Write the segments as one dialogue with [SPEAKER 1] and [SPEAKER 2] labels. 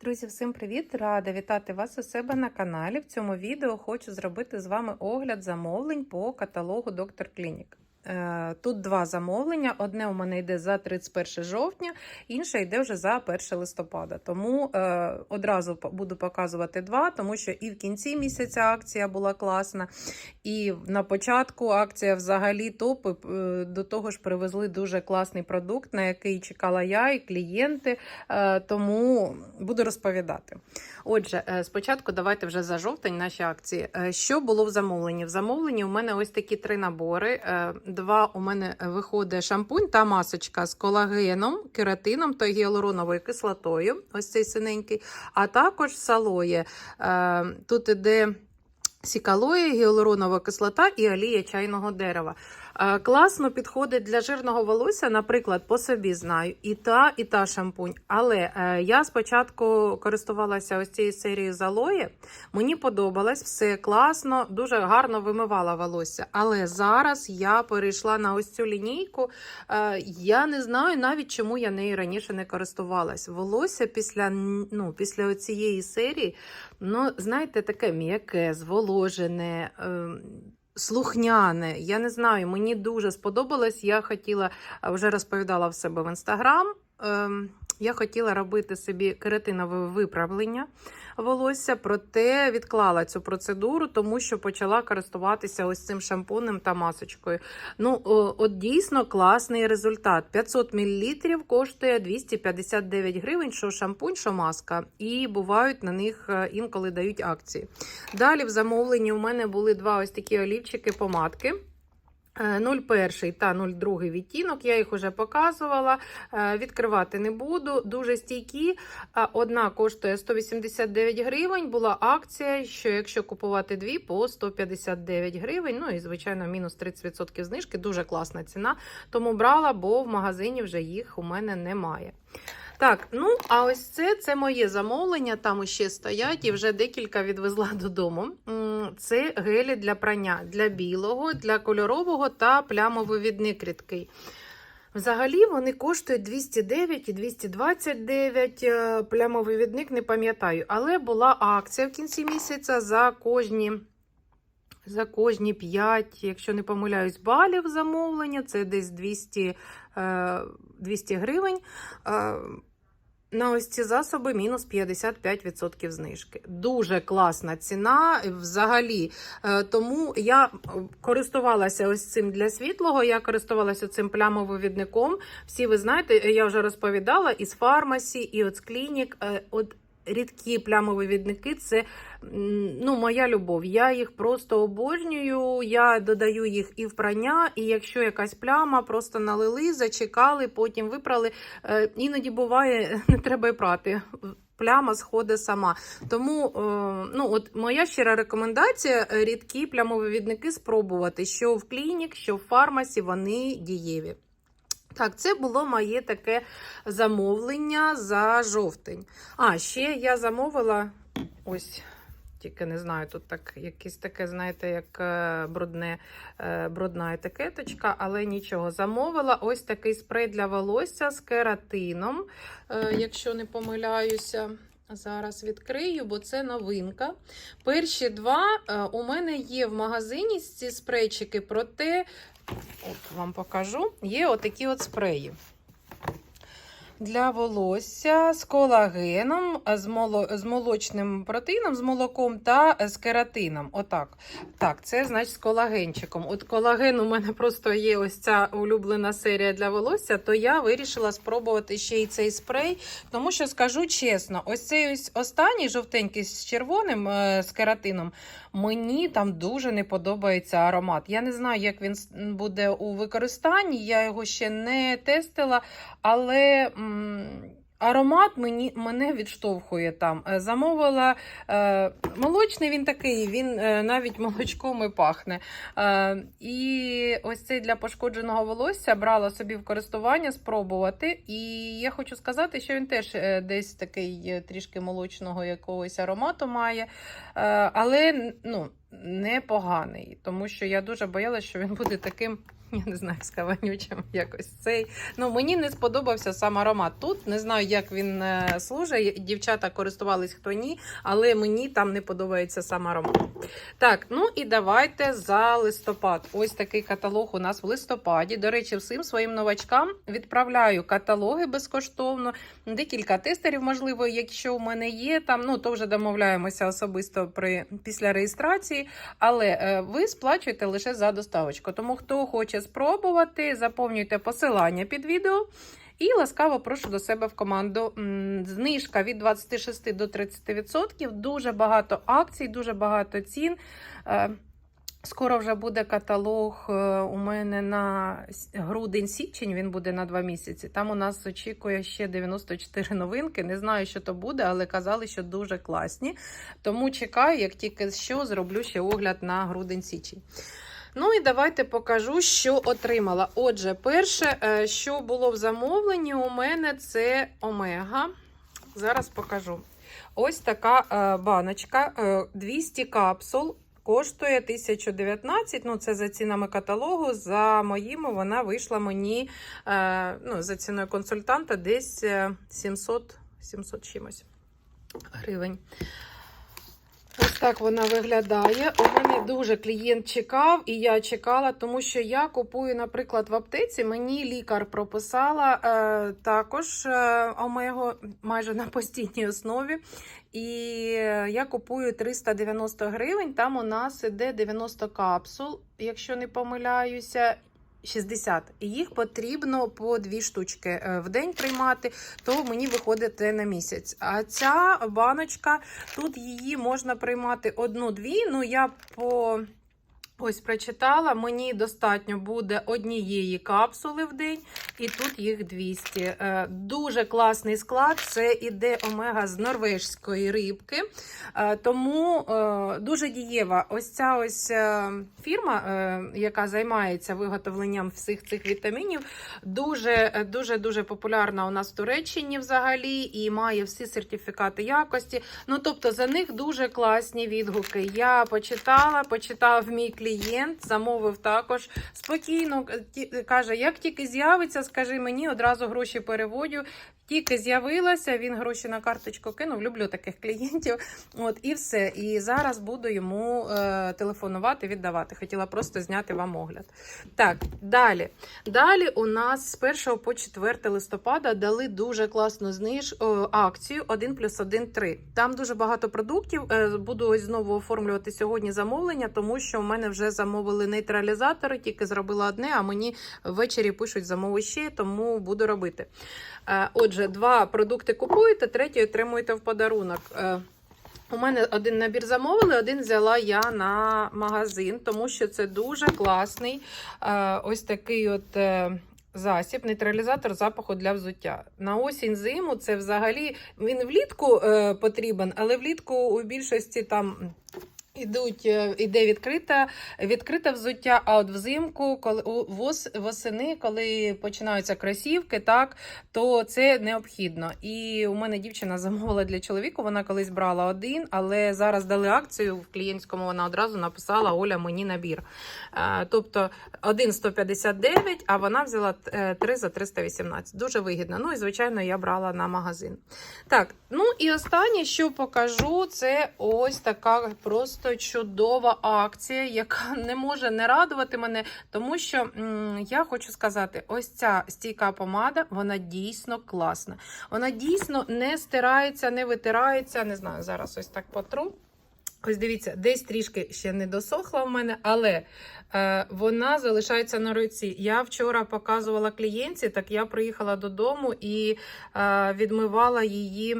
[SPEAKER 1] Друзі, всім привіт! Рада вітати вас у себе на каналі. В цьому відео хочу зробити з вами огляд замовлень по каталогу Доктор Клінік. Е, Тут два замовлення. Одне у мене йде за 31 жовтня, інше йде вже за 1 листопада. Тому е, одразу буду показувати два, тому що і в кінці місяця акція була класна, і на початку акція взагалі топ. Е, До того ж, привезли дуже класний продукт, на який чекала я і клієнти. Тому буду розповідати. Отже, спочатку давайте вже за жовтень наші акції. Що було в замовленні? В замовленні у мене ось такі три набори. Е, Два у мене виходить шампунь та масочка з колагеном, кератином та гіалуроновою кислотою. Ось цей синенький. А також салоє. Е, Тут іде. Сікалоє, гіалуронова кислота і олія чайного дерева. Е, Класно підходить для жирного волосся, наприклад, по собі знаю, і та, і та шампунь. Але е, я спочатку користувалася ось цією серією з алоє. Мені подобалось, все класно, дуже гарно вимивала волосся. Але зараз я перейшла на ось цю лінійку. Е, я не знаю навіть, чому я нею раніше не користувалась. Волосся після, ну, після цієї серії, ну, знаєте, таке м'яке, зволожене. Слухняне, я не знаю, мені дуже сподобалось. Я хотіла вже розповідала в себе в інстаграм. Ем, я хотіла робити собі кератинове виправлення волосся, проте відклала цю процедуру, тому що почала користуватися ось цим шампунем та масочкою. Ну, от дійсно класний результат. 500 мл коштує 259 гривень, що шампунь, що маска. І бувають на них е, інколи дають акції. Далі в замовленні у мене були два ось такі олівчики помадки. Е, 01 та 02 відтінок, я їх вже показувала. Е, Відкривати не буду. Дуже стійкі. Е, Одна коштує 189 гривень. Була акція, що якщо купувати дві, по 159 гривень. Ну і, звичайно, мінус 30% знижки. Дуже класна ціна. Тому брала, бо в магазині вже їх у мене немає. Так, ну а ось це це моє замовлення. Там ще стоять і вже декілька відвезла додому. Це гелі для прання для білого, для кольорового та плямовивідник рідкий. Взагалі вони коштують 209 і 229 е, плямовий відник, не пам'ятаю. Але була акція в кінці місяця за кожні. За кожні 5, якщо не помиляюсь, балів замовлення, це десь 200, е, 200 гривень. Е, на ось ці засоби мінус 55% знижки. Дуже класна ціна взагалі. Е, Тому я е, користувалася ось цим для світлого, я користувалася цим плямовивідником. Всі ви знаєте, я вже розповідала із фармасі, і от з клінік. Е, От рідкі плямовивідники це ну, моя любов. Я їх просто обожнюю. Я додаю їх і в прання, і якщо якась пляма, просто налили, зачекали, потім випрали. Е, Іноді буває, не треба й прати. Пляма сходить сама. Тому е, ну, от моя щира рекомендація: е, рідкі плямовивідники спробувати, що в клінік, що в фармасі вони дієві. Так, це було моє таке замовлення за жовтень. А, ще я замовила ось. Тільки не знаю, тут так якесь таке, знаєте, як е, брудне, е, брудна етикеточка, але нічого. Замовила ось такий спрей для волосся з кератином, е, якщо не помиляюся. Зараз відкрию, бо це новинка. Перші два у мене є в магазині ці спрейчики, проте, от вам покажу, є отакі от спреї. Для волосся з колагеном, з, моло, з молочним протеїном, з молоком та з кератином. Отак. Так, це значить з колагенчиком. От колаген у мене просто є ось ця улюблена серія для волосся, то я вирішила спробувати ще й цей спрей. Тому що скажу чесно, ось цей ось останній жовтенький з червоним е, з кератином. Мені там дуже не подобається аромат. Я не знаю, як він буде у використанні. Я його ще не тестила, але аромат мені, мене відштовхує там. Е, Замовила е, молочний, він такий, він е, навіть молочком і пахне. Е, і ось цей для пошкодженого волосся брала собі в користування спробувати. І я хочу сказати, що він теж е, десь такий е, трішки молочного якогось аромату має. Е, але ну, непоганий, тому що я дуже боялася, що він буде таким Я не знаю, з каванючим якось цей. Ну, мені не сподобався сам аромат. Тут не знаю, як він е, служить. Дівчата користувались хто ні, але мені там не подобається сам аромат. Так, ну і давайте за листопад. Ось такий каталог у нас в листопаді. До речі, всім своїм новачкам відправляю каталоги безкоштовно. Декілька тестерів, можливо, якщо у мене є там, ну то вже домовляємося особисто при після реєстрації. Але е, ви сплачуєте лише за доставочку. Тому хто хоче спробувати, заповнюйте посилання під відео. І ласкаво прошу до себе в команду. Знижка від 26 до 30%. Дуже багато акцій, дуже багато цін. Е, Скоро вже буде каталог е, у мене на грудень-січень. Він буде на два місяці. Там у нас очікує ще 94 новинки. Не знаю, що то буде, але казали, що дуже класні. Тому чекаю, як тільки що зроблю ще огляд на грудень-січень. Ну і давайте покажу, що отримала. Отже, перше, е, що було в замовленні у мене, це омега. Зараз покажу. Ось така е, баночка, е, 200 капсул. Коштує 1019, ну це за цінами каталогу. За моїми вона вийшла мені е, ну, за ціною консультанта десь е, 700, 700 чимось гривень. Ось так вона виглядає. У мене дуже клієнт чекав, і я чекала, тому що я купую, наприклад, в аптеці. Мені лікар прописала е, також е, омего майже на постійній основі. І е, я купую 390 гривень. Там у нас іде 90 капсул, якщо не помиляюся. 60. І їх потрібно по дві штучки е, в день приймати, то мені виходить на місяць. А ця баночка, тут її можна приймати одну-дві. Ну, я по ось прочитала, мені достатньо буде однієї капсули в день, і тут їх 200. Е, Дуже класний склад. Це іде омега з норвежської рибки. Е, Тому е, дуже дієва. Ось ця ось фірма, яка займається виготовленням всіх цих вітамінів, дуже дуже дуже популярна у нас в Туреччині взагалі і має всі сертифікати якості. Ну тобто за них дуже класні відгуки. Я почитала, почитав мій клієнт, замовив також спокійно. е, каже: як тільки з'явиться, скажи мені, одразу гроші переводю. Тільки з'явилася, він гроші на карточку кинув. Люблю таких клієнтів. От і все. І зараз буду йому е, телефонувати, віддавати. Хотіла просто зняти вам огляд. Так, далі. Далі у нас з 1 по 4 листопада дали дуже класну зниж о, акцію 1 плюс 1 3. Там дуже багато продуктів. Е, Буду ось знову оформлювати сьогодні замовлення, тому що в мене вже замовили нейтралізатори, тільки зробила одне, а мені ввечері пишуть замови ще, тому буду робити. Е, Отже, два продукти купуєте, третій отримуєте в подарунок. Е, У мене один набір замовили, один взяла я на магазин, тому що це дуже класний е, ось такий от. е, Засіб, нейтралізатор запаху для взуття. На осінь зиму це взагалі він влітку потрібен, але влітку у більшості там ідуть, е, іде відкрита, відкрите взуття, а от взимку, коли вос, восени, коли починаються кросівки, так, то це необхідно. І у мене дівчина замовила для чоловіка, вона колись брала один, але зараз дали акцію в клієнтському, вона одразу написала Оля, мені набір. Е, Тобто один 159, а вона взяла е, три за 318. Дуже вигідно. Ну і звичайно, я брала на магазин. Так, ну і останнє, що покажу, це ось така просто чудова акція, яка не може не радувати мене, тому що я хочу сказати: ось ця стійка помада, вона дійсно класна. Вона дійсно не стирається, не витирається. Не знаю, зараз ось так потру. Ось дивіться, десь трішки ще не досохла в мене, але е, вона залишається на руці. Я вчора показувала клієнтці, так я приїхала додому і е, відмивала її.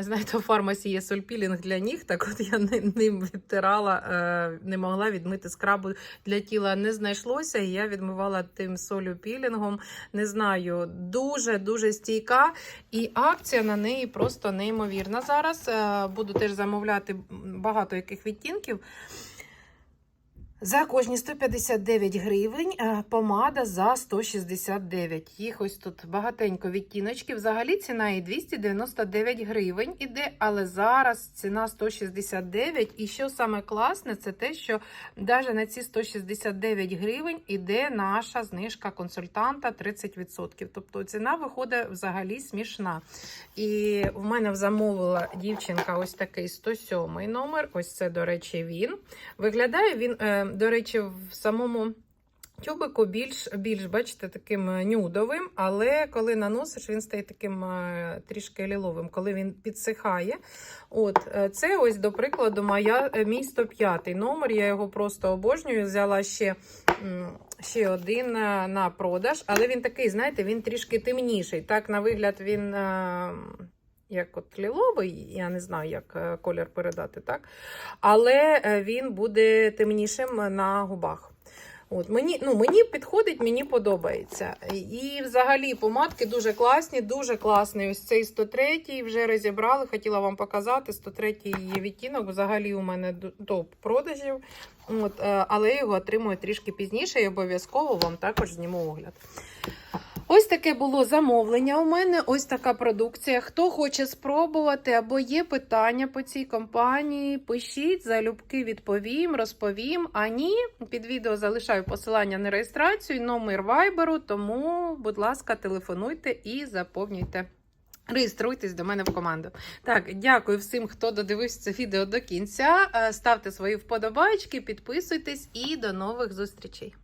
[SPEAKER 1] Знаєте, у фармасі є сольпілінг для ніг, так от я ни- ним відтирала, е, не могла відмити скрабу для тіла, не знайшлося, і я відмивала тим солю пілінгом. Не знаю, дуже дуже стійка. І акція на неї просто неймовірна. Зараз е, буду теж замовляти багато яких відтінків. За кожні 159 гривень е, помада за 169. Їх ось тут багатенько відтіночків. Взагалі ціна і 299 гривень іде, але зараз ціна 169. І що саме класне, це те, що навіть на ці 169 гривень іде наша знижка консультанта 30%. Тобто ціна виходить взагалі смішна. І в мене замовила дівчинка ось такий 107 номер. Ось це, до речі, він. Виглядає він, е, до речі, в самому тюбику більш, більш, бачите, таким е, нюдовим, але коли наносиш, він стає таким е, трішки ліловим, коли він підсихає. От, е, Це ось, до прикладу, моя, мій 105 номер. Я його просто обожнюю. Взяла ще. Ще один на продаж, але він такий, знаєте, він трішки темніший. Так, на вигляд, він як от ліловий, я не знаю, як е, колір передати, так? Але е, він буде темнішим на губах. От, мені, ну, мені підходить, мені подобається. І взагалі помадки дуже класні, дуже класний. Ось цей 103-й вже розібрали, хотіла вам показати. 103 є відтінок. Взагалі у мене топ продажів. От, е, але його отримую трішки пізніше і обов'язково вам також зніму огляд. Ось таке було замовлення у мене. Ось така продукція. Хто хоче спробувати або є питання по цій компанії, пишіть, залюбки відповім, розповім. А ні, під відео залишаю посилання на реєстрацію, номер вайберу, тому, будь ласка, телефонуйте і заповнюйте. Реєструйтесь до мене в команду. Так, дякую всім, хто додивився це відео до кінця. Е, Ставте свої вподобайки, підписуйтесь і до нових зустрічей.